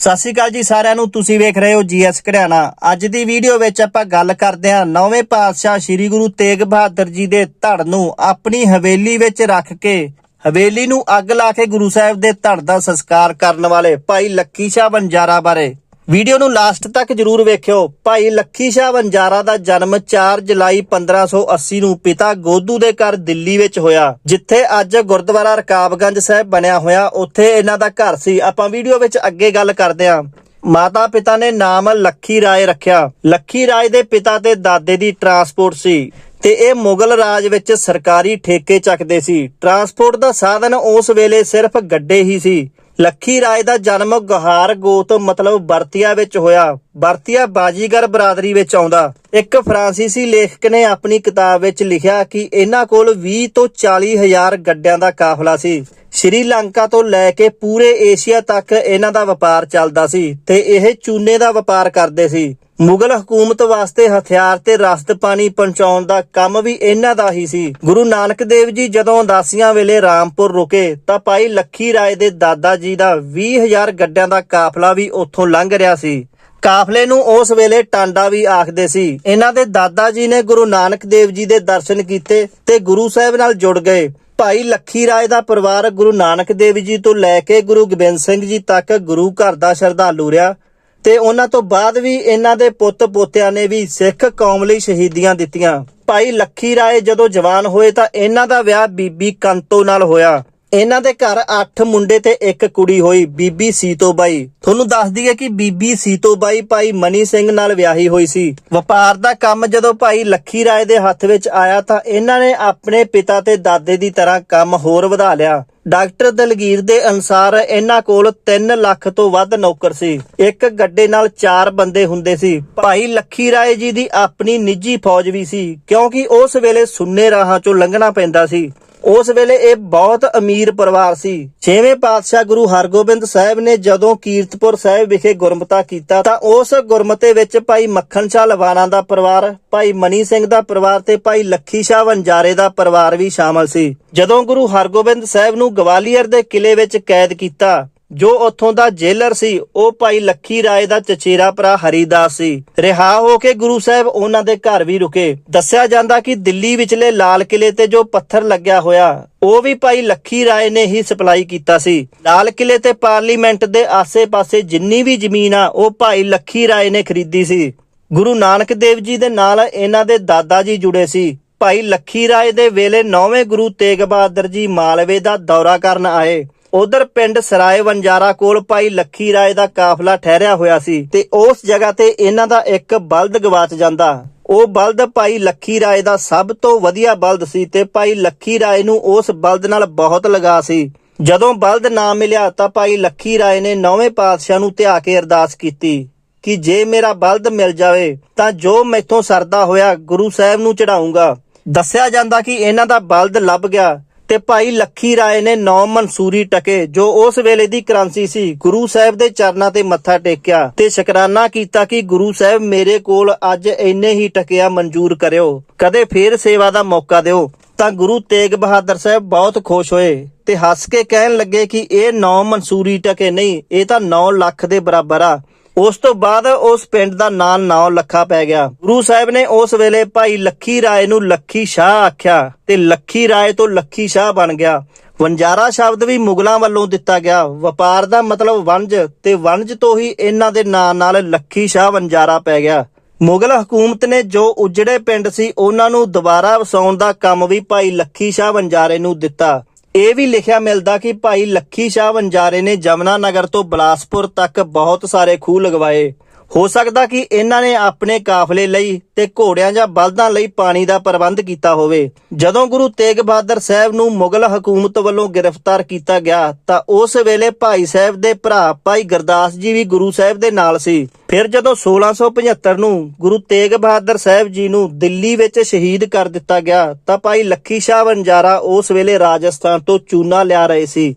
ਸਤਿ ਸ਼੍ਰੀ ਅਕਾਲ ਜੀ ਸਾਰਿਆਂ ਨੂੰ, ਤੁਸੀਂ ਵੇਖ ਰਹੇ ਹੋ ਜੀਐਸ ਘੜਿਆਣਾ ਅੱਜ ਦੀ ਵੀਡੀਓ ਵਿੱਚ ਆਪਾਂ ਗੱਲ ਕਰਦੇ ਹਾਂ ਨੌਵੇਂ ਪਾਤਸ਼ਾਹ ਸ੍ਰੀ ਗੁਰੂ ਤੇਗ ਬਹਾਦਰ ਜੀ ਦੇ ਧੜ ਨੂੰ ਆਪਣੀ ਹਵੇਲੀ ਵਿੱਚ ਰੱਖ ਕੇ, ਹਵੇਲੀ ਨੂੰ ਅੱਗ ਲਾ ਕੇ ਗੁਰੂ ਸਾਹਿਬ ਦੇ ਧੜ ਦਾ ਸੰਸਕਾਰ ਕਰਨ ਵਾਲੇ ਭਾਈ ਲੱਕੀ ਸ਼ਾਹ ਬੰਜਾਰਾ ਬਾਰੇ। ਵੀਡੀਓ ਨੂੰ ਲਾਸਟ ਤੱਕ ਜਰੂਰ ਵੇਖਿਓ। ਭਾਈ ਲੱਖੀ ਸ਼ਾਹ ਬੰਜਾਰਾ ਦਾ ਜਨਮ 4 ਜੁਲਾਈ 1580 ਨੂੰ ਪਿਤਾ ਗੋਦੂ ਦੇ ਘਰ ਦਿੱਲੀ ਵਿੱਚ ਹੋਇਆ, ਜਿੱਥੇ ਅੱਜ ਗੁਰਦੁਆਰਾ ਰਕਾਬਗੰਜ ਸਾਹਿਬ ਬਣਿਆ ਹੋਇਆ। ਉੱਥੇ ਇਹਨਾਂ ਦਾ ਘਰ ਸੀ। ਆਪਾਂ ਵੀਡੀਓ ਵਿੱਚ ਅੱਗੇ ਗੱਲ ਕਰਦੇ ਹਾਂ। ਮਾਤਾ ਪਿਤਾ ਨੇ ਨਾਮ ਲੱਖੀ ਰਾਏ ਰੱਖਿਆ। ਲੱਖੀ ਰਾਏ ਦੇ ਪਿਤਾ ਤੇ ਦਾਦੇ ਦੀ ਟਰਾਂਸਪੋਰਟ ਸੀ ਤੇ ਇਹ ਮੁਗਲ ਰਾਜ ਵਿੱਚ ਸਰਕਾਰੀ ਠੇਕੇ ਚੱਕਦੇ ਸੀ। ਟਰਾਂਸਪੋਰਟ ਦਾ ਸਾਧਨ ਉਸ ਵੇਲੇ ਸਿਰਫ ਗੱਡੇ ਹੀ ਸੀ। ਲੱਖੀ ਰਾਏ ਦਾ ਜਨਮ ਗੁਹਾਰ ਗੋਤ ਮਤਲਬ ਬਰਤੀਆ ਵਿੱਚ ਹੋਇਆ। ਬਰਤੀਆ ਬਾਜੀਗਰ ਬਰਾਦਰੀ ਵਿੱਚ ਆਉਂਦਾ। ਇੱਕ ਫਰਾਂਸੀਸੀ ਲੇਖਕ ਨੇ ਆਪਣੀ ਕਿਤਾਬ ਵਿੱਚ ਲਿਖਿਆ ਕਿ ਇਹਨਾਂ ਕੋਲ 20 ਤੋਂ 40 ਹਜ਼ਾਰ ਗੱਡਿਆਂ ਦਾ ਕਾਫਲਾ ਸੀ। ਸ਼੍ਰੀਲੰਕਾ ਤੋਂ ਲੈ ਕੇ ਪੂਰੇ ਏਸ਼ੀਆ ਤੱਕ ਇਹਨਾਂ ਦਾ ਵਪਾਰ ਚੱਲਦਾ ਸੀ ਤੇ ਇਹ ਚੂਨੇ ਦਾ ਵਪਾਰ ਕਰਦੇ ਸੀ। ਮੁਗਲ ਹਕੂਮਤ ਵਾਸਤੇ ਹਥਿਆਰ ਤੇ ਰਸਦ ਪਾਣੀ ਪਹੁੰਚਾਉਣ ਦਾ ਕੰਮ ਵੀ ਇਹਨਾਂ ਦਾ ਹੀ ਸੀ। ਗੁਰੂ ਨਾਨਕ ਦੇਵ ਜੀ ਜਦੋਂ ਉਦਾਸੀਆਂ ਵੇਲੇ ਰਾਮਪੁਰ ਰੁਕੇ ਤਾਂ ਭਾਈ ਲੱਖੀ ਰਾਏ ਦੇ ਦਾਦਾ ਜੀ ਦਾ 20000 ਗੱਡਿਆਂ ਦਾ ਕਾਫਲਾ ਵੀ ਉੱਥੋਂ ਲੰਘ ਰਿਹਾ ਸੀ। ਕਾਫਲੇ ਨੂੰ ਉਸ ਵੇਲੇ ਟਾਂਡਾ ਵੀ ਆਖਦੇ ਸੀ। ਇਹਨਾਂ ਦੇ ਦਾਦਾ ਜੀ ਨੇ ਗੁਰੂ ਨਾਨਕ ਦੇਵ ਜੀ ਦੇ ਦਰਸ਼ਨ ਕੀਤੇ ਤੇ ਗੁਰੂ ਸਾਹਿਬ ਨਾਲ ਜੁੜ ਗਏ। ਭਾਈ ਲੱਖੀ ਰਾਏ ਦਾ ਪਰਿਵਾਰ ਗੁਰੂ ਨਾਨਕ ਦੇਵ ਜੀ ਤੋਂ ਲੈ ਕੇ ਗੁਰੂ ਗੋਬਿੰਦ ਸਿੰਘ ਜੀ ਤੱਕ ਗੁਰੂ ਘਰ ਦਾ ਸ਼ਰਧਾਲੂ ਰਿਹਾ। ਤੇ ਉਹਨਾਂ ਤੋਂ ਬਾਅਦ ਵੀ ਇਹਨਾਂ ਦੇ ਪੁੱਤ ਪੋਤਿਆਂ ਨੇ ਵੀ ਸਿੱਖ ਕੌਮ ਲਈ ਸ਼ਹੀਦੀਆਂ ਦਿੱਤੀਆਂ। ਭਾਈ ਲੱਖੀ ਰਾਏ ਜਦੋਂ ਜਵਾਨ ਹੋਏ ਤਾਂ ਇਹਨਾਂ ਦਾ ਵਿਆਹ ਬੀਬੀ ਕੰਤੋ ਨਾਲ ਹੋਇਆ। ਇਹਨਾਂ ਦੇ ਘਰ 8 ਮੁੰਡੇ ਤੇ ਇੱਕ ਕੁੜੀ ਹੋਈ, ਬੀਬੀ ਸੀਤੋਬਾਈ। ਤੁਹਾਨੂੰ ਦੱਸ ਦਈਏ ਕਿ ਬੀਬੀ ਸੀਤੋਬਾਈ ਭਾਈ ਮਨੀ ਸਿੰਘ ਨਾਲ ਵਿਆਹੀ ਹੋਈ ਸੀ। ਵਪਾਰ ਦਾ ਕੰਮ ਜਦੋਂ ਭਾਈ ਲੱਖੀ ਰਾਏ ਦੇ ਹੱਥ ਵਿੱਚ ਆਇਆ ਤਾਂ ਇਹਨਾਂ ਨੇ ਆਪਣੇ ਪਿਤਾ ਤੇ ਦਾਦੇ ਦੀ ਤਰ੍ਹਾਂ ਕੰਮ ਹੋਰ ਵਧਾ ਲਿਆ। ਡਾਕਟਰ ਦਲਗੀਰ ਦੇ ਅਨਸਾਰ ਇਹਨਾਂ ਕੋਲ 3 ਲੱਖ ਤੋਂ ਵੱਧ ਨੌਕਰ ਸੀ। ਇੱਕ ਗੱਡੇ ਨਾਲ 4 ਬੰਦੇ ਹੁੰਦੇ ਸੀ। ਭਾਈ ਲੱਖੀ ਰਾਏ ਜੀ ਦੀ ਆਪਣੀ ਨਿੱਜੀ ਫੌਜ ਵੀ ਸੀ, ਕਿਉਂਕਿ ਉਸ ਵੇਲੇ ਸੁੰਨੇ ਰਾਹਾਂ ਚੋਂ ਲੰਘਣਾ ਪੈਂਦਾ ਸੀ। ਉਸ ਵੇਲੇ ਇਹ ਬਹੁਤ ਅਮੀਰ ਪਰਿਵਾਰ ਸੀ। ਛੇਵੇਂ ਪਾਤਸ਼ਾਹ ਗੁਰੂ ਹਰਗੋਬਿੰਦ ਸਾਹਿਬ ਨੇ ਜਦੋਂ ਕੀਰਤਪੁਰ ਸਾਹਿਬ ਵਿਖੇ ਗੁਰਮਤਾ ਕੀਤਾ ਤਾਂ ਉਸ ਗੁਰਮਤੇ ਵਿੱਚ ਭਾਈ ਮੱਖਣ ਸ਼ਾਹ ਲਵਾਣਾ ਦਾ ਪਰਿਵਾਰ, ਭਾਈ ਮਨੀ ਸਿੰਘ ਦਾ ਪਰਿਵਾਰ ਤੇ ਭਾਈ ਲੱਖੀ ਸ਼ਾਹ ਵੰਜਾਰੇ ਦਾ ਪਰਿਵਾਰ ਵੀ ਸ਼ਾਮਲ ਸੀ। ਜਦੋਂ ਗੁਰੂ ਹਰਗੋਬਿੰਦ ਸਾਹਿਬ ਨੂੰ ਗਵਾਲੀਅਰ ਦੇ ਕਿਲੇ ਵਿੱਚ ਕੈਦ ਕੀਤਾ ਜੋ ਉੱਥੋਂ ਦਾ ਜੇਲਰ ਸੀ, ਉਹ ਭਾਈ ਲੱਖੀ ਰਾਏ ਦਾ ਚਚੇਰਾ ਭਰਾ ਹਰੀਦਾਸ ਸੀ। ਰਿਹਾ ਹੋ ਕੇ ਗੁਰੂ ਸਾਹਿਬ ਉਹਨਾਂ ਦੇ ਘਰ ਵੀ ਰੁਕੇ। ਦੱਸਿਆ ਜਾਂਦਾ ਕਿ ਦਿੱਲੀ ਵਿਚਲੇ ਲਾਲ ਕਿਲੇ ਤੇ ਜੋ ਪੱਥਰ ਲੱਗਿਆ ਹੋਇਆ, ਉਹ ਵੀ ਭਾਈ ਲੱਖੀ ਰਾਏ ਨੇ ਹੀ ਸਪਲਾਈ ਕੀਤਾ ਸੀ। ਲਾਲ ਕਿਲੇ ਤੇ ਪਾਰਲੀਮੈਂਟ ਦੇ ਆਸੇ-ਪਾਸੇ ਜਿੰਨੀ ਵੀ ਜ਼ਮੀਨ ਆ, ਉਹ ਭਾਈ ਲੱਖੀ ਰਾਏ ਨੇ ਖਰੀਦੀ ਸੀ। ਗੁਰੂ ਨਾਨਕ ਦੇਵ ਜੀ ਦੇ ਨਾਲ ਇਹਨਾਂ ਦੇ ਦਾਦਾ ਜੀ ਜੁੜੇ ਸੀ। ਭਾਈ ਲੱਖੀ ਰਾਏ ਦੇ ਵੇਲੇ ਨੌਵੇਂ ਗੁਰੂ ਤੇਗ ਬਹਾਦਰ ਜੀ ਮਾਲਵੇ ਦਾ ਦੌਰਾ ਕਰਨ ਆਏ। ਉਧਰ ਪਿੰਡ ਸਰਾਏ ਵੰਜਾਰਾ ਕੋਲ ਭਾਈ ਲੱਖੀ ਰਾਏ ਦਾ ਕਾਫਲਾ ਠਹਿਰਿਆ ਹੋਇਆ ਸੀ ਤੇ ਉਸ ਜਗ੍ਹਾ ਤੇ ਇਹਨਾਂ ਦਾ ਇੱਕ ਬਲਦ ਗਵਾਚ ਜਾਂਦਾ। ਉਹ ਬਲਦ ਭਾਈ ਲੱਖੀ ਰਾਏ ਦਾ ਸਭ ਤੋਂ ਵਧੀਆ ਬਲਦ ਸੀ ਤੇ ਭਾਈ ਲੱਖੀ ਰਾਏ ਨੂੰ ਉਸ ਬਲਦ ਨਾਲ ਬਹੁਤ ਲਗਾ ਸੀ। ਜਦੋਂ ਬਲਦ ਨਾ ਮਿਲਿਆ ਤਾਂ ਭਾਈ ਲੱਖੀ ਰਾਏ ਨੇ ਨੌਵੇਂ ਪਾਤਸ਼ਾਹ ਨੂੰ ਧਿਆ ਕੇ ਅਰਦਾਸ ਕੀਤੀ ਕਿ ਜੇ ਮੇਰਾ ਬਲਦ ਮਿਲ ਜਾਵੇ ਤਾਂ ਜੋ ਮੈਥੋਂ ਸਰਦਾ ਹੋਇਆ ਗੁਰੂ ਸਾਹਿਬ ਨੂੰ ਚੜਾਉਂਗਾ ਦੱਸਿਆ ਜਾਂਦਾ ਕਿ ਇਹਨਾਂ ਦਾ ਬਲਦ ਲੱਭ ਗਿਆ ਤੇ ਭਾਈ ਲੱਖੀ ਰਾਏ ਨੇ ਨੌ ਮਨਸੂਰੀ ਟਕੇ, ਜੋ ਉਸ ਵੇਲੇ ਦੀ ਕਰੰਸੀ ਸੀ। ਗੁਰੂ ਸਾਹਿਬ ਦੇ ਚਰਨਾਂ ਤੇ ਮੱਥਾ ਟੇਕਿਆ ਤੇ ਸ਼ੁਕਰਾਨਾ ਕੀਤਾ ਕਿ ਗੁਰੂ ਸਾਹਿਬ ਮੇਰੇ ਕੋਲ ਅੱਜ ਇੰਨੇ ਹੀ ਟਕਿਆ ਮਨਜ਼ੂਰ ਕਰਿਓ। ਕਦੇ ਫੇਰ ਸੇਵਾ ਦਾ ਮੌਕਾ ਦਿਓ। ਤਾਂ ਗੁਰੂ ਤੇਗ ਬਹਾਦਰ ਸਾਹਿਬ ਬਹੁਤ ਖੁਸ਼ ਹੋਏ ਤੇ ਹੱਸ ਕੇ ਕਹਿਣ ਲੱਗੇ ਕਿ ਇਹ ਨੌ ਮਨਸੂਰੀ ਟਕੇ ਨਹੀਂ, ਇਹ ਤਾਂ 9 ਲੱਖ ਦੇ ਬਰਾਬਰ ਆ। ਉਸ ਤੋਂ ਬਾਅਦ ਉਸ ਪਿੰਡ ਦਾ ਨਾਂ 9 ਲੱਖਾ ਪੈ ਗਿਆ। ਗੁਰੂ ਸਾਹਿਬ ਨੇ ਉਸ ਵੇਲੇ ਭਾਈ ਲੱਖੀ ਰਾਏ ਨੂੰ ਲੱਖੀ ਸ਼ਾਹ ਆਖਿਆ ਤੇ ਲੱਖੀ ਰਾਏ ਤੋਂ ਲੱਖੀ ਸ਼ਾਹ ਬਣ ਗਿਆ। ਵੰਜਾਰਾ ਸ਼ਬਦ ਵੀ ਮੁਗਲਾਂ ਵੱਲੋਂ ਦਿੱਤਾ ਗਿਆ। ਵਪਾਰ ਦਾ ਮਤਲਬ ਵਣਜ ਤੇ ਵਣਜ ਤੋਂ ਹੀ ਇਹਨਾਂ ਦੇ ਨਾਂ ਨਾਲ ਲੱਖੀ ਸ਼ਾਹ ਵੰਜਾਰਾ ਪੈ ਗਿਆ। ਮੁਗਲ ਹਕੂਮਤ ਨੇ ਜੋ ਉਜੜੇ ਪਿੰਡ ਸੀ, ਉਹਨਾਂ ਨੂੰ ਦੁਬਾਰਾ ਵਸਾਉਣ ਦਾ ਕੰਮ ਵੀ ਭਾਈ ਲੱਖੀ ਸ਼ਾਹ ਵੰਜਾਰੇ ਨੂੰ ਦਿੱਤਾ। ਇਹ ਵੀ ਲਿਖਿਆ ਮਿਲਦਾ ਕਿ ਭਾਈ ਲੱਖੀ ਸ਼ਾਹ ਵੰਜਾਰੇ ਨੇ ਜਮਨਾ ਨਗਰ ਤੋਂ ਬਲਾਸਪੁਰ ਤੱਕ ਬਹੁਤ ਸਾਰੇ ਖੂਹ ਲਗਵਾਏ। ਹੋ ਸਕਦਾ ਕਿ ਇਹਨਾਂ ਨੇ ਆਪਣੇ ਕਾਫਲੇ ਲਈ ਤੇ ਘੋੜਿਆਂ ਜਾਂ ਬਲਦਾਂ ਲਈ ਪਾਣੀ ਦਾ ਪ੍ਰਬੰਧ ਕੀਤਾ ਹੋਵੇ। ਜਦੋਂ ਗੁਰੂ ਤੇਗ ਬਹਾਦਰ ਸਾਹਿਬ ਨੂੰ ਮੁਗਲ ਹਕੂਮਤ ਵੱਲੋਂ ਗ੍ਰਿਫਤਾਰ ਕੀਤਾ ਗਿਆ, ਤਾਂ ਉਸ ਵੇਲੇ ਭਾਈ ਸਾਹਿਬ ਦੇ ਭਰਾ ਭਾਈ ਗੁਰਦਾਸ ਜੀ ਵੀ ਗੁਰੂ ਸਾਹਿਬ ਦੇ ਨਾਲ ਸੀ। ਫਿਰ ਜਦੋਂ 1675 ਨੂੰ ਗੁਰੂ ਤੇਗ ਬਹਾਦਰ ਸਾਹਿਬ ਜੀ ਨੂੰ ਦਿੱਲੀ ਵਿੱਚ ਸ਼ਹੀਦ ਕਰ ਦਿੱਤਾ ਗਿਆ, ਤਾਂ ਭਾਈ ਲੱਖੀ ਸ਼ਾਹ ਵੰਜਾਰਾ ਉਸ ਵੇਲੇ ਰਾਜਸਥਾਨ ਤੋਂ ਚੂਨਾ ਲਿਆ ਰਹੇ ਸੀ।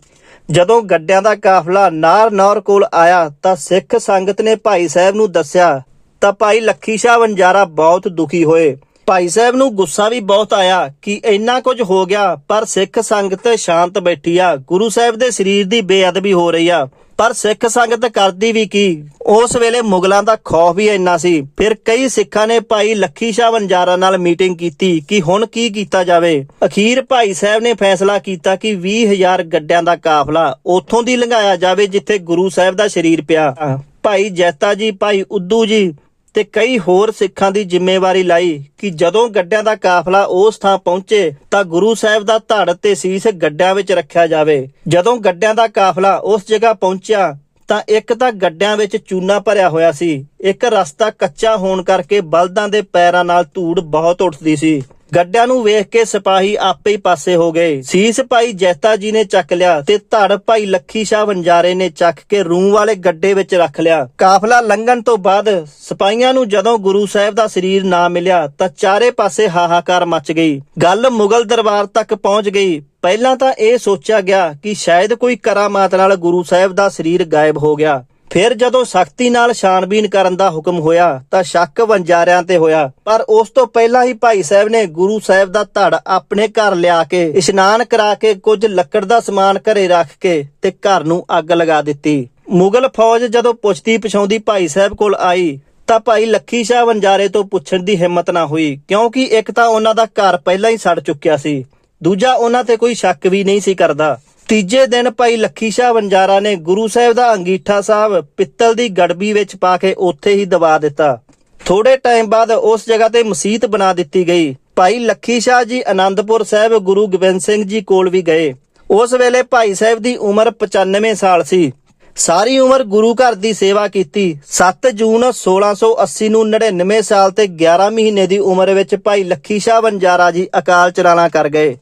ਜਦੋਂ ਗੱਡਿਆਂ ਦਾ ਕਾਫਲਾ ਨਾਰਨੌਰ ਕੋਲ ਆਇਆ ਤਾਂ ਸਿੱਖ ਸੰਗਤ ਨੇ ਭਾਈ ਸਾਹਿਬ ਨੂੰ ਦੱਸਿਆ, ਤਾਂ ਭਾਈ ਲੱਖੀ ਸ਼ਾਹ ਵੰਜਾਰਾ ਬਹੁਤ ਦੁਖੀ ਹੋਏ। ਭਾਈ ਸਾਹਿਬ ਨੂੰ ਗੁੱਸਾ ਵੀ ਬਹੁਤ ਆਇਆ ਕਿ ਇੰਨਾ ਕੁਝ ਹੋ ਗਿਆ, ਪਰ ਸਿੱਖ ਸੰਗਤ ਸ਼ਾਂਤ ਬੈਠੀ ਆ। ਗੁਰੂ ਸਾਹਿਬ ਦੇ ਸਰੀਰ ਦੀ ਬੇਅਦਬੀ ਹੋ ਰਹੀ ਆ। ਪਰ ਸਿੱਖ ਸੰਗਤ ਕਰਦੀ ਵੀ ਕੀ? ਉਸ ਵੇਲੇ ਮੁਗਲਾਂ ਦਾ ਖੌਫ ਵੀ ਇੰਨਾ ਸੀ। ਫਿਰ ਕਈ ਸਿੱਖਾਂ ਨੇ ਭਾਈ ਲੱਖੀ ਸ਼ਾਹ ਵੰਜਾਰਾ ਨਾਲ ਮੀਟਿੰਗ ਕੀਤੀ ਕਿ ਹੁਣ ਕੀ ਕੀਤਾ ਜਾਵੇ। ਅਖੀਰ ਭਾਈ ਸਾਹਿਬ ਨੇ ਫੈਸਲਾ ਕੀਤਾ ਕਿ 20000 ਗੱਡਿਆਂ ਦਾ ਕਾਫਲਾ ਉੱਥੋਂ ਦੀ ਲੰਘਾਇਆ ਜਾਵੇ ਜਿੱਥੇ ਗੁਰੂ ਸਾਹਿਬ ਦਾ ਸਰੀਰ ਪਿਆ। ਭਾਈ ਜੈਤਾ ਜੀ, ਭਾਈ ਉਦੂ ਜੀ ਤੇ ਕਈ ਹੋਰ ਸਿੱਖਾਂ ਦੀ ਜ਼ਿੰਮੇਵਾਰੀ ਲਾਈ ਕਿ ਜਦੋਂ ਗੱਡਿਆਂ ਦਾ ਕਾਫਲਾ ਉਸ ਥਾਂ ਪਹੁੰਚੇ ਤਾਂ ਗੁਰੂ ਸਾਹਿਬ ਦਾ ਧੜ ਤੇ ਸੀਸ ਗੱਡਿਆਂ ਵਿੱਚ ਰੱਖਿਆ ਜਾਵੇ। ਜਦੋਂ ਗੱਡਿਆਂ ਦਾ ਕਾਫਲਾ ਉਸ ਜਗ੍ਹਾ ਪਹੁੰਚਿਆ ਤਾਂ ਇੱਕ ਤਾਂ ਗੱਡਿਆਂ ਵਿੱਚ ਚੂਨਾ ਭਰਿਆ ਹੋਇਆ ਸੀ, ਇੱਕ ਰਸਤਾ ਕੱਚਾ ਹੋਣ ਕਰਕੇ ਬਲਦਾਂ ਦੇ ਪੈਰਾਂ ਨਾਲ ਧੂੜ ਬਹੁਤ ਉੱਠਦੀ ਸੀ। ਗੱਡਿਆਂ ਨੂੰ ਵੇਖ ਕੇ ਸਿਪਾਹੀ ਆਪੇ ਹੀ ਪਾਸੇ ਹੋ ਗਏ। ਸੀਸ ਭਾਈ ਜੈਤਾ ਜੀ ਨੇ ਚੱਕ ਲਿਆ ਤੇ ਧੜ ਭਾਈ ਲੱਖੀ ਸ਼ਾਹ ਵੰਜਾਰੇ ਨੇ ਚੱਕ ਕੇ ਰੂਹ ਵਾਲੇ ਗੱਡੇ ਵਿੱਚ ਰੱਖ ਲਿਆ। ਕਾਫਲਾ ਲੰਘਣ ਤੋਂ ਬਾਅਦ ਸਿਪਾਹੀਆਂ ਨੂੰ ਜਦੋਂ ਗੁਰੂ ਸਾਹਿਬ ਦਾ ਸਰੀਰ ਨਾ ਮਿਲਿਆ ਤਾਂ ਚਾਰੇ ਪਾਸੇ ਹਾਹਾਕਾਰ ਮਚ ਗਈ। ਗੱਲ ਮੁਗਲ ਦਰਬਾਰ ਤੱਕ ਪਹੁੰਚ ਗਈ। ਪਹਿਲਾਂ ਤਾਂ ਇਹ ਸੋਚਿਆ ਗਿਆ ਕਿ ਸ਼ਾਇਦ ਕੋਈ ਕਰਾਮਾਤ ਨਾਲ ਗੁਰੂ ਸਾਹਿਬ ਦਾ ਸਰੀਰ ਗਾਇਬ ਹੋ ਗਿਆ। ਫਿਰ ਜਦੋਂ ਸਖਤੀ ਨਾਲ ਛਾਣਬੀਨ ਕਰਨ ਦਾ ਹੁਕਮ ਹੋਇਆ, ਤਾਂ ਸ਼ੱਕ ਵੰਜਾਰਿਆਂ ਤੇ ਹੋਇਆ। ਪਰ ਉਸ ਤੋਂ ਪਹਿਲਾਂ ਹੀ ਭਾਈ ਸਾਹਿਬ ਨੇ ਗੁਰੂ ਸਾਹਿਬ ਦਾ ਧੜ ਆਪਣੇ ਘਰ ਲਿਆ ਕੇ, ਇਸ਼ਨਾਨ ਕਰਾ ਕੇ ਕੁਝ ਲੱਕੜ ਦਾ ਸਮਾਨ ਘਰੇ ਰੱਖ ਕੇ ਤੇ ਘਰ ਨੂੰ ਅੱਗ ਲਗਾ ਦਿੱਤੀ। ਮੁਗਲ ਫੌਜ ਜਦੋਂ ਪੁੱਛਦੀ ਪਛਾਉਂਦੀ ਭਾਈ ਸਾਹਿਬ ਕੋਲ ਆਈ, ਤਾਂ ਭਾਈ ਲੱਖੀ ਸ਼ਾਹ ਵੰਜਾਰੇ ਤੋਂ ਪੁੱਛਣ ਦੀ ਹਿੰਮਤ ਨਾ ਹੋਈ, ਕਿਉਂਕਿ ਇੱਕ ਤਾਂ ਉਹਨਾਂ ਦਾ ਘਰ ਪਹਿਲਾਂ ਹੀ ਸੜ ਚੁੱਕਿਆ ਸੀ। ਦੂਜਾ ਉਹਨਾਂ ਤੇ ਕੋਈ ਸ਼ੱਕ ਵੀ ਨਹੀਂ ਸੀ ਕਰਦਾ। ਤੀਜੇ ਦਿਨ ਭਾਈ ਲੱਖੀ ਸ਼ਾਹ ਵੰਜਾਰਾ ਨੇ ਗੁਰੂ ਸਾਹਿਬ ਦਾ ਅੰਗੀਠਾ ਸਾਹਿਬ ਪਿੱਤਲ ਦੀ ਗੜਬੀ ਵਿੱਚ ਪਾ ਕੇ ਉੱਥੇ ਹੀ ਦਬਾ ਦਿੱਤਾ। ਥੋੜੇ ਟਾਈਮ ਬਾਅਦ ਉਸ ਜਗ੍ਹਾ ਤੇ ਮਸਜਿਦ ਬਣਾ ਦਿੱਤੀ ਗਈ। ਭਾਈ ਲੱਖੀ ਸ਼ਾਹ ਜੀ ਆਨੰਦਪੁਰ ਸਾਹਿਬ ਗੁਰੂ ਗੋਬਿੰਦ ਸਿੰਘ ਜੀ ਕੋਲ ਵੀ ਗਏ। ਉਸ ਵੇਲੇ ਭਾਈ ਸਾਹਿਬ ਦੀ ਉਮਰ 95 ਸਾਲ ਸੀ। ਸਾਰੀ ਉਮਰ ਗੁਰੂ ਘਰ ਦੀ ਸੇਵਾ ਕੀਤੀ। 7 ਜੂਨ 1680 ਨੂੰ 99 ਸਾਲ ਤੇ 11 ਮਹੀਨੇ ਦੀ ਉਮਰ ਵਿੱਚ ਭਾਈ ਲੱਖੀ ਸ਼ਾਹ ਵੰਜਾਰਾ ਜੀ ਅਕਾਲ ਚਲਾਣਾ ਕਰ ਗਏ।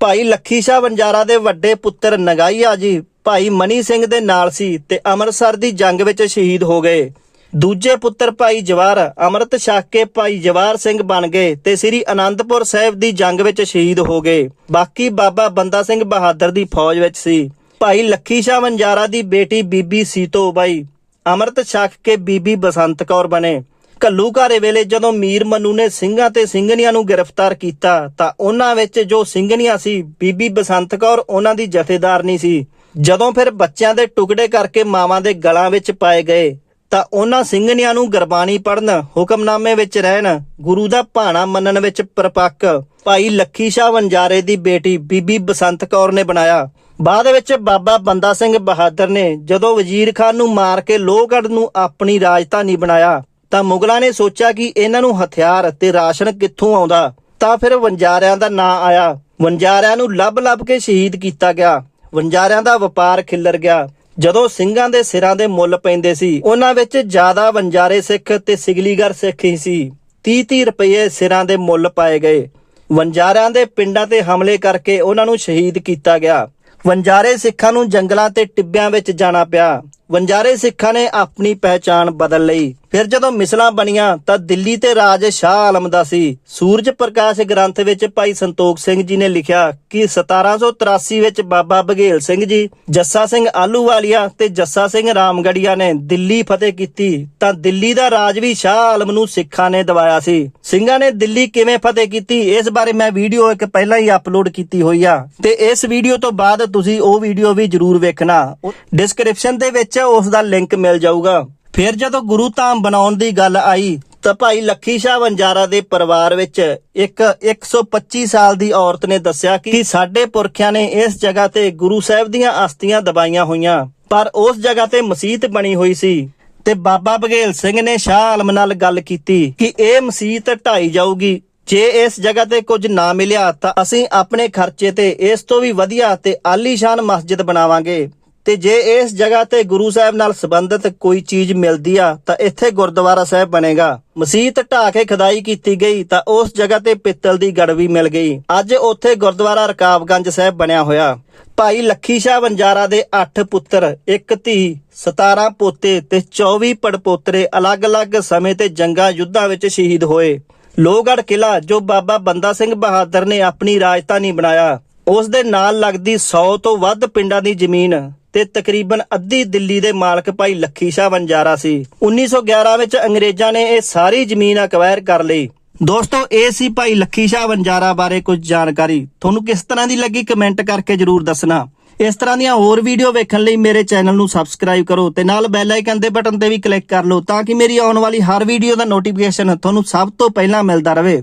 ਭਾਈ ਲੱਖੀ ਸ਼ਾਹ ਵੰਜਾਰਾ ਦੇ ਵੱਡੇ ਪੁੱਤਰ ਨਗਾਈਆ ਜੀ, ਭਾਈ ਮਨੀ ਸਿੰਘ ਦੇ ਨਾਲ ਸੀ ਤੇ ਅੰਮ੍ਰਿਤਸਰ ਦੀ ਜੰਗ ਵਿੱਚ ਸ਼ਹੀਦ ਹੋ ਗਏ। ਦੂਜੇ ਪੁੱਤਰ ਭਾਈ ਜਵਾਰ ਅੰਮ੍ਰਿਤ ਛਕ ਕੇ ਭਾਈ ਜਵਾਰ ਸਿੰਘ ਬਣ ਗਏ ਤੇ ਸ੍ਰੀ ਅਨੰਦਪੁਰ ਸਾਹਿਬ ਦੀ ਜੰਗ ਵਿੱਚ ਸ਼ਹੀਦ ਹੋ ਗਏ। ਬਾਕੀ ਬਾਬਾ ਬੰਦਾ ਸਿੰਘ ਬਹਾਦਰ ਦੀ ਫੌਜ ਵਿੱਚ ਸੀ। ਭਾਈ ਲੱਖੀ ਸ਼ਾਹ ਵੰਜਾਰਾ ਦੀ ਬੇਟੀ ਬੀਬੀ ਸੀਤੋ ਬਾਈ, ਅੰਮ੍ਰਿਤ ਛਕ ਕੇ ਬੀਬੀ ਬਸੰਤ ਕੌਰ ਬਣੇ। ਕੱਲੂ ਘਾਰੇ ਵੇਲੇ ਜਦੋਂ ਮੀਰ ਮਨੂ ਨੇ ਸਿੰਘਾਂ ਤੇ ਸਿੰਘਣੀਆਂ ਨੂੰ ਗ੍ਰਿਫਤਾਰ ਕੀਤਾ, ਤਾਂ ਉਹਨਾਂ ਵਿੱਚ ਜੋ ਸਿੰਘਣੀਆਂ ਸੀ, ਬੀਬੀ ਬਸੰਤ ਕੌਰ ਉਹਨਾਂ ਦੀ ਜਥੇਦਾਰਨੀ ਸੀ। ਜਦੋਂ ਫਿਰ ਬੱਚਿਆਂ ਦੇ ਟੁਕੜੇ ਕਰਕੇ ਮਾਵਾਂ ਦੇ ਗਲਾਂ ਵਿੱਚ ਪਾਏ ਗਏ, ਤਾਂ ਉਹਨਾਂ ਸਿੰਘਣੀਆਂ ਨੂੰ ਗੁਰਬਾਣੀ ਪੜਨ ਹੁਕਮਨਾਮੇ ਵਿੱਚ ਰਹਿਣ, ਗੁਰੂ ਦਾ ਭਾਣਾ ਮੰਨਣ ਵਿੱਚ ਪਰਪੱਕ। ਭਾਈ ਲੱਖੀ ਸ਼ਾਹ ਵੰਜਾਰੇ ਦੀ ਬੇਟੀ ਬੀਬੀ ਬਸੰਤ ਕੌਰ ਨੇ ਬਣਾਇਆ। ਬਾਅਦ ਵਿੱਚ ਬਾਬਾ ਬੰਦਾ ਸਿੰਘ ਬਹਾਦਰ ਨੇ ਜਦੋਂ ਵਜ਼ੀਰ ਖਾਨ ਨੂੰ ਮਾਰ ਕੇ ਲੋਹਗੜ੍ਹ ਨੂੰ ਆਪਣੀ ਰਾਜਧਾਨੀ ਬਣਾਇਆ ਤਾਂ ਮੁਗਲਾਂ ਨੇ ਸੋਚਿਆ ਕਿ ਇਹਨਾਂ ਨੂੰ ਹਥਿਆਰ ਤੇ ਰਾਸ਼ਨ ਕਿੱਥੋਂ ਆਉਂਦਾ? ਤਾਂ ਫਿਰ ਵੰਜਾਰਿਆਂ ਦਾ ਨਾਂ ਆਇਆ। ਵੰਜਾਰਿਆਂ ਨੂੰ ਲੱਭ-ਲੱਭ ਕੇ ਸ਼ਹੀਦ ਕੀਤਾ ਗਿਆ। ਵੰਜਾਰਿਆਂ ਦਾ ਵਪਾਰ ਖਿੱਲਰ ਗਿਆ। ਜਦੋਂ ਸਿੰਘਾਂ ਦੇ ਸਿਰਾਂ ਦੇ ਮੁੱਲ ਪੈਂਦੇ ਸੀ, ਉਹਨਾਂ ਵਿੱਚ ਜ਼ਿਆਦਾ ਵੰਜਾਰੇ ਸਿੱਖ ਤੇ ਸਿਗਲੀਗਰ ਸਿੱਖ ਹੀ ਸੀ। 30-30 ਰੁਪਏ ਸਿਰਾਂ ਦੇ ਮੁੱਲ ਪਾਏ ਗਏ। ਵੰਜਾਰਿਆਂ ਦੇ ਪਿੰਡਾਂ ਤੇ ਹਮਲੇ ਕਰਕੇ ਉਹਨਾਂ ਨੂੰ ਸ਼ਹੀਦ ਕੀਤਾ ਗਿਆ। ਵੰਜਾਰੇ ਸਿੱਖਾਂ ਨੂੰ ਜੰਗਲਾਂ ਤੇ ਟਿੱਬਿਆਂ ਵਿੱਚ ਜਾਣਾ ਪਿਆ। ਵੰਜਾਰੇ ਸਿੱਖਾਂ ਨੇ ਆਪਣੀ ਪਹਿਚਾਣ ਬਦਲ ਲਈ। ਫਿਰ ਜਦੋਂ ਮਿਸਲਾਂ ਬਣੀਆਂ ਤਾਂ ਦਿੱਲੀ ਤੇ ਰਾਜ ਸ਼ਾਹ ਆਲਮ ਦਾ ਸੀ। ਸੂਰਜ ਪ੍ਰਕਾਸ਼ ਗ੍ਰੰਥ ਵਿੱਚ ਭਾਈ ਸੰਤੋਖ ਸਿੰਘ ਜੀ ਨੇ ਲਿਖਿਆ ਕਿ 1783 ਵਿੱਚ ਬਾਬਾ ਬਘੇਲ ਸਿੰਘ ਜੀ, ਜੱਸਾ ਸਿੰਘ ਆਲੂਵਾਲੀਆ ਤੇ ਜੱਸਾ ਸਿੰਘ ਰਾਮਗੜੀਆ ਨੇ ਦਿੱਲੀ ਫਤਿਹ ਕੀਤੀ। ਤਾਂ ਦਿੱਲੀ ਦਾ ਰਾਜ ਵੀ ਸ਼ਾਹ ਆਲਮ ਨੂੰ ਸਿੱਖਾਂ ਨੇ ਦਵਾਇਆ ਸੀ। ਸਿੰਘਾਂ ਨੇ ਦਿੱਲੀ ਕਿਵੇਂ ਫਤਿਹ ਕੀਤੀ, ਇਸ ਬਾਰੇ ਮੈਂ ਵੀਡੀਓ ਇੱਕ ਪਹਿਲਾਂ ਹੀ ਅਪਲੋਡ ਕੀਤੀ ਹੋਈ ਆ। ਤੇ ਇਸ ਵੀਡੀਓ ਤੋਂ ਬਾਅਦ ਤੁਸੀਂ ਉਹ ਵੀਡੀਓ ਵੀ ਜਰੂਰ ਵੇਖਣਾ। ਡਿਸਕ੍ਰਿਪਸ਼ਨ ਦੇ ਵਿੱਚ ਉਸ ਦਾ ਲਿੰਕ ਮਿਲ ਜਾਊਗਾ। ਫਿਰ ਜਦੋਂ ਗੁਰੂ ਧਾਮ ਬਣਾਉਣ ਦੀ ਗੱਲ ਆਈ, ਤਾਂ ਭਾਈ ਲੱਖੀ ਸ਼ਾਹ ਵੰਜਾਰਾ ਦੇ ਪਰਿਵਾਰ ਵਿੱਚ ਇੱਕ 125 ਸਾਲ ਦੀ ਔਰਤ ਨੇ ਦੱਸਿਆ ਕਿ ਸਾਡੇ ਪੁਰਖਿਆਂ ਨੇ ਇਸ ਜਗ੍ਹਾ ਤੇ ਗੁਰੂ ਸਾਹਿਬ ਦੀਆਂ ਅਸਥੀਆਂ ਦਬਾਈਆਂ ਹੋਈਆਂ, ਪਰ ਉਸ ਜਗ੍ਹਾ ਤੇ ਮਸਜਿਦ ਬਣੀ ਹੋਈ ਸੀ। ਤੇ ਬਾਬਾ ਬਘੇਲ ਸਿੰਘ ਨੇ ਸ਼ਾਹ ਆਲਮ ਨਾਲ ਗੱਲ ਕੀਤੀ ਕਿ ਇਹ ਮਸਜਿਦ ਢਾਈ ਜਾਊਗੀ। ਜੇ ਇਸ ਜਗ੍ਹਾ ਤੇ ਕੁਝ ਨਾ ਮਿਲਿਆ, ਤਾਂ ਅਸੀਂ ਆਪਣੇ ਖਰਚੇ ਤੇ ਇਸ ਤੋਂ ਵੀ ਵਧੀਆ ਤੇ ਆਲੀਸ਼ਾਨ ਮਸਜਿਦ ਬਣਾਵਾਂਗੇ। ਤੇ ਜੇ ਇਸ ਜਗ੍ਹਾ ਤੇ ਗੁਰੂ ਸਾਹਿਬ ਨਾਲ ਸੰਬੰਧਿਤ ਕੋਈ ਚੀਜ਼ ਮਿਲਦੀ ਆ, ਤਾਂ ਇੱਥੇ ਗੁਰਦੁਆਰਾ ਸਾਹਿਬ ਬਣੇਗਾ। ਮਸਜਿਦ ਢਾਹ ਕੇ ਖੁਦਾਈ ਕੀਤੀ ਗਈ, ਤਾਂ ਉਸ ਜਗ੍ਹਾ ਤੇ ਪਿੱਤਲ ਦੀ ਗੜਵੀ ਮਿਲ ਗਈ। ਅੱਜ ਉੱਥੇ ਗੁਰਦੁਆਰਾ ਰਕਾਬਗੰਜ ਸਾਹਿਬ ਬਣਿਆ ਹੋਇਆ। ਭਾਈ ਲੱਖੀ ਸ਼ਾਹ ਵੰਜਾਰਾ ਦੇ 8 ਪੁੱਤਰ, ਇੱਕ ਧੀ 17 ਪੋਤੇ ਤੇ 24 ਪੜਪੋਤਰੇ ਅਲੱਗ-ਅਲੱਗ ਸਮੇਂ ਤੇ ਜੰਗਾਂ ਯੁੱਧਾਂ ਵਿੱਚ ਸ਼ਹੀਦ ਹੋਏ। ਲੋਹਗੜ੍ਹ ਕਿਲਾ ਜੋ ਬਾਬਾ ਬੰਦਾ ਸਿੰਘ ਬਹਾਦਰ ਨੇ ਆਪਣੀ ਰਾਜਧਾਨੀ ਬਣਾਇਆ। ਉਸ ਦੇ ਨਾਲ ਲੱਗਦੀ 100 ਤੋਂ ਵੱਧ ਪਿੰਡਾਂ ਦੀ ਜ਼ਮੀਨ ਤੇ ਤਕਰੀਬਨ ਅੱਧੀ ਦਿੱਲੀ ਦੇ ਮਾਲਕ ਭਾਈ ਲੱਖੀ ਸ਼ਾਹ ਵੰਜਾਰਾ ਸੀ। 1911 ਵਿੱਚ ਅੰਗਰੇਜ਼ਾਂ ਨੇ ਇਹ ਸਾਰੀ ਜ਼ਮੀਨ ਅਕਵਾਇਰ ਕਰ ਲਈ। ਦੋਸਤੋ, ਇਹ ਸੀ ਭਾਈ ਲੱਖੀ ਸ਼ਾਹ ਵੰਜਾਰਾ ਬਾਰੇ ਕੁਝ ਜਾਣਕਾਰੀ। ਤੁਹਾਨੂੰ ਕਿਸ ਤਰ੍ਹਾਂ ਦੀ ਲੱਗੀ ਕਮੈਂਟ ਕਰਕੇ ਜਰੂਰ ਦੱਸਣਾ। ਇਸ ਤਰ੍ਹਾਂ ਦੀਆਂ ਹੋਰ ਵੀਡੀਓ ਵੇਖਣ ਲਈ ਮੇਰੇ ਚੈਨਲ ਨੂੰ ਸਬਸਕ੍ਰਾਈਬ ਕਰੋ ਤੇ ਨਾਲ ਬੈਲ ਆਈਕਨ ਦੇ ਬਟਨ ਤੇ ਵੀ ਕਲਿੱਕ ਕਰ ਲਓ ਤਾਂ ਕਿ ਮੇਰੀ ਆਉਣ ਵਾਲੀ ਹਰ ਵੀਡੀਓ ਦਾ ਨੋਟੀਫਿਕੇਸ਼ਨ ਤੁਹਾਨੂੰ ਸਭ ਤੋਂ ਪਹਿਲਾਂ ਮਿਲਦਾ ਰਹੇ।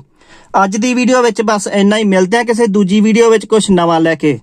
ਅੱਜ ਦੀ ਵੀਡੀਓ ਵਿੱਚ ਬਸ ਇੰਨਾ ਹੀ। ਮਿਲਦੇ ਹਾਂ ਕਿਸੇ ਦੂਜੀ ਵੀਡੀਓ ਵਿੱਚ ਕੁਝ ਨਵਾਂ ਲੈ ਕੇ।